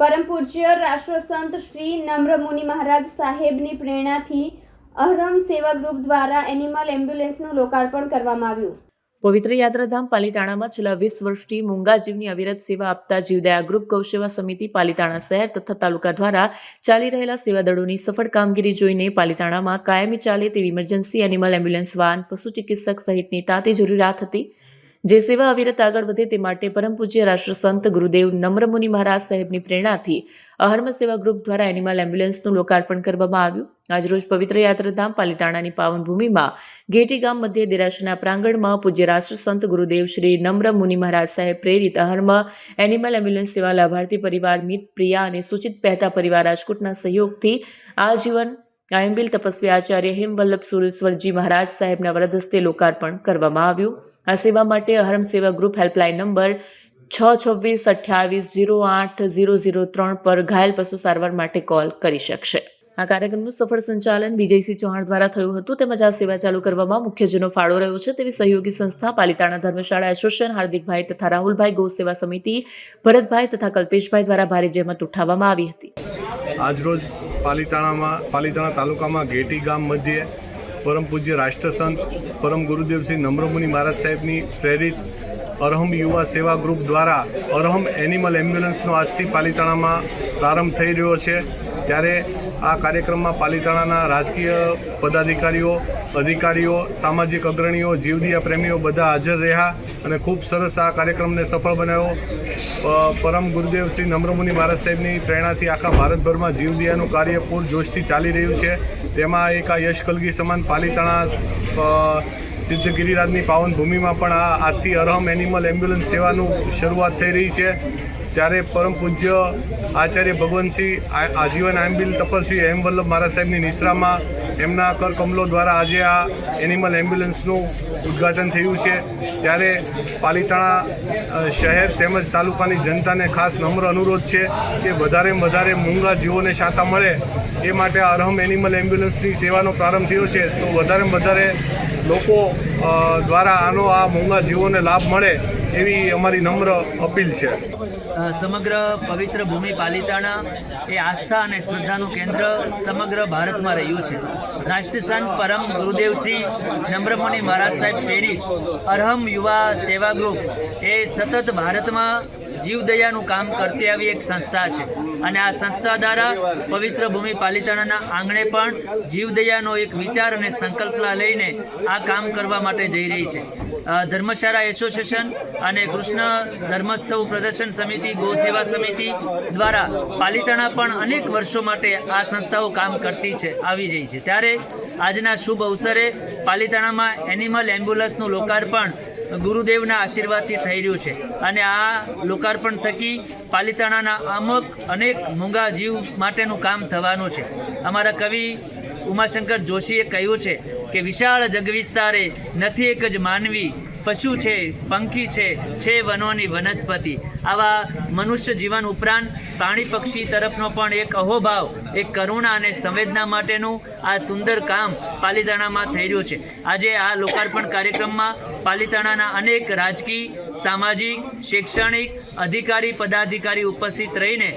પરમ પૂજ્ય રાષ્ટ્રસંત શ્રી નમ્રમુનિ મહારાજ સાહેબની પ્રેરણાથી અહરમ સેવા ગ્રુપ દ્વારા એનિમલ એમ્બ્યુલન્સનું લોકાર્પણ કરવામાં આવ્યું. પવિત્ર યાત્રાધામ પાલીતાણામાં છેલ્લા વીસ વર્ષથી મૂંગા જીવની અવિરત સેવા આપતા જીવદયા ગ્રુપ ગૌસેવા સમિતિ પાલીતાણા શહેર તથા તાલુકા દ્વારા ચાલી રહેલા સેવાદળોની સફળ કામગીરી જોઈને પાલિતાણામાં કાયમી ચાલે તેવી ઇમરજન્સી એનિમલ એમ્બ્યુલન્સ વાન, પશુ ચિકિત્સક સહિતની તાતી જરૂરિયાત હતી. જે સેવા અવિરત આગળ વધે તે માટે પરમ પૂજ્ય રાષ્ટ્રસંત ગુરુદેવ નમ્રમુનિ મહારાજ સાહેબની પ્રેરણાથી અહર્મ સેવા ગ્રુપ દ્વારા એનિમલ એમ્બ્યુલન્સનું લોકાર્પણ કરવામાં આવ્યું. આજરોજ પવિત્ર યાત્રાધામ પાલીતાણાની પાવનભૂમિમાં ઘેટી ગામ મધ્ય દેરાશના પ્રાંગણમાં પૂજ્ય રાષ્ટ્રસંત ગુરુદેવ શ્રી નમ્ર મુનિ મહારાજ સાહેબ પ્રેરિત અહર્મ એનિમલ એમ્બ્યુલન્સ સેવા લાભાર્થી પરિવાર મિત પ્રિયા અને સૂચિત પહેતા પરિવાર રાજકોટના સહયોગથી આજીવન આયંબિલ તપસ્વી આચાર્ય હિમવલ્લભ સુરેશ્વરજી મહારાજ સાહેબના વરદહસ્તે લોકાર્પણ કરવામાં આવ્યું. આ સેવા માટે અહરમ સેવા ગ્રુપ હેલ્પલાઇન નંબર છ છવ્વીસ અઠ્યાવીસ ઝીરો આઠ ઝીરો ઝીરો ત્રણ પર ઘાયલ પશુ સારવાર માટે કોલ કરી શકશે. આ કાર્યક્રમનું સફળ સંચાલન વિજયસિંહ ચૌહાણ દ્વારા થયું હતું. તેમજ આ સેવા ચાલુ કરવામાં મુખ્યજનો ફાળો રહ્યો છે. તેવી સહયોગી સંસ્થા પાલિતાણા ધર્મશાળા એસોસિએશન, હાર્દિકભાઈ તથા રાહુલભાઈ ગૌ સેવા સમિતિ, ભરતભાઈ તથા કલ્પેશભાઈ દ્વારા ભારે જહેમત ઉઠાવવામાં આવી હતી. આજરોજ પાલિતાણામાં, પાલીતાણા તાલુકામાં ઘેટી ગામ મધ્યે પરમ પૂજ્ય રાષ્ટ્રસંત પરમ ગુરુદેવસિંહ નમ્રમુનિ મહારાજ સાહેબની પ્રેરિત અરહમ યુવા સેવા ગ્રુપ દ્વારા અરહમ એનિમલ એમ્બ્યુલન્સનો આજથી પાલીતાણામાં પ્રારંભ થઈ રહ્યો છે. ત્યારે આ કાર્યક્રમમાં પાલિતાણાના રાજકીય પદાધિકારીઓ, અધિકારીઓ, સામાજિક અગ્રણીઓ, જીવદિયા પ્રેમીઓ બધા હાજર રહ્યા અને ખૂબ સરસ આ કાર્યક્રમને સફળ બનાવ્યો. પરમ ગુરુદેવ શ્રી નમ્રમુનિ મહારાજ સાહેબની પ્રેરણાથી આખા ભારતભરમાં જીવદિયાનું કાર્ય પૂર જોશથી ચાલી રહ્યું છે. તેમાં એક આ યશ કલગી સમાન પાલિતાણા સિદ્ધ ગિરિરાજની પાવન ભૂમિમાં પણ આ આજથી અરહમ એનિમલ એમ્બ્યુલન્સ સેવાનું શરૂઆત થઈ રહી છે. ત્યારે પરમ પૂજ્ય આચાર્ય ભગવંતસિંહ આજીવન આંબિલ તપસ્વી હેમવલ્લભ મહારાજ સાહેબની નિશ્રામાં એમના કર કમલો દ્વારા આજે આ એનિમલ એમ્બ્યુલન્સનું ઉદ્ઘાટન થયું છે. ત્યારે પાલિતાણા શહેર તેમજ તાલુકાની જનતાને ખાસ નમ્ર અનુરોધ છે કે વધારેમાં વધારે મૂંગા જીવોને શાતા મળે. એ માટે અરહમ એનિમલ એમ્બ્યુલન્સની સેવાનો પ્રારંભ થયો છે. તો વધારે વધારે લોકો દ્વારા આનો આ મોંઘા જીવોને લાભ મળે એવી અમારી નમ્ર અપીલ છે. સમગ્ર પવિત્ર ભૂમિ પાલિતાણા એ આસ્થા અને શ્રદ્ધાનું કેન્દ્ર સમગ્ર ભારતમાં રહ્યું છે. રાષ્ટ્રસંત પરમ ગુરુદેવસિંહ નમ્રમુનિ મહારાજ સાહેબ, પ્રેરિત અરહમ યુવા સેવા ગ્રુપ એ સતત ભારતમાં જીવદયાનું કામ કરતી આવી એક સંસ્થા છે. અને આ સંસ્થા દ્વારા પવિત્ર ભૂમિ પાલિતાણાના આંગણે પણ જીવદયાનો એક વિચાર અને સંકલ્પના લઈને આ કામ કરવા માટે જઈ રહી છે. ધર્મશાળા એસોસિએશન અને કૃષ્ણ ધર્મોત્સવ પ્રદર્શન સમિતિ, ગૌ સેવા સમિતિ દ્વારા પાલિતાણા પણ અનેક વર્ષો માટે આ સંસ્થાઓ કામ કરતી છે, આવી રહી છે. ત્યારે આજના શુભ અવસરે પાલિતાણામાં એનિમલ એમ્બ્યુલન્સનું લોકાર્પણ ગુરુદેવના આશીર્વાદથી થઈ રહ્યું છે. અને આ લોકાર્પણ થકી પાલિતાણાના અમુક અનેક મૂંગા જીવ માટેનું કામ થવાનું છે. અમારા કવિ ઉમાશંકર જોશીએ કહ્યું છે કે વિશાળ જગવિસ્તારે નથી એક જ માનવી, પશુ છે, પંખી છે છે વનોની વનસ્પતિ. આવા મનુષ્ય જીવન ઉપરાંત પ્રાણી પક્ષી તરફનો પણ એક અહોભાવ, એક કરુણા અને સંવેદના માટેનું આ સુંદર કામ પાલિતાણામાં થઈ રહ્યું છે. આજે આ લોકાર્પણ કાર્યક્રમમાં પાલિતાણાના અનેક રાજકીય, સામાજિક, શૈક્ષણિક અધિકારી, પદાધિકારી ઉપસ્થિત રહીને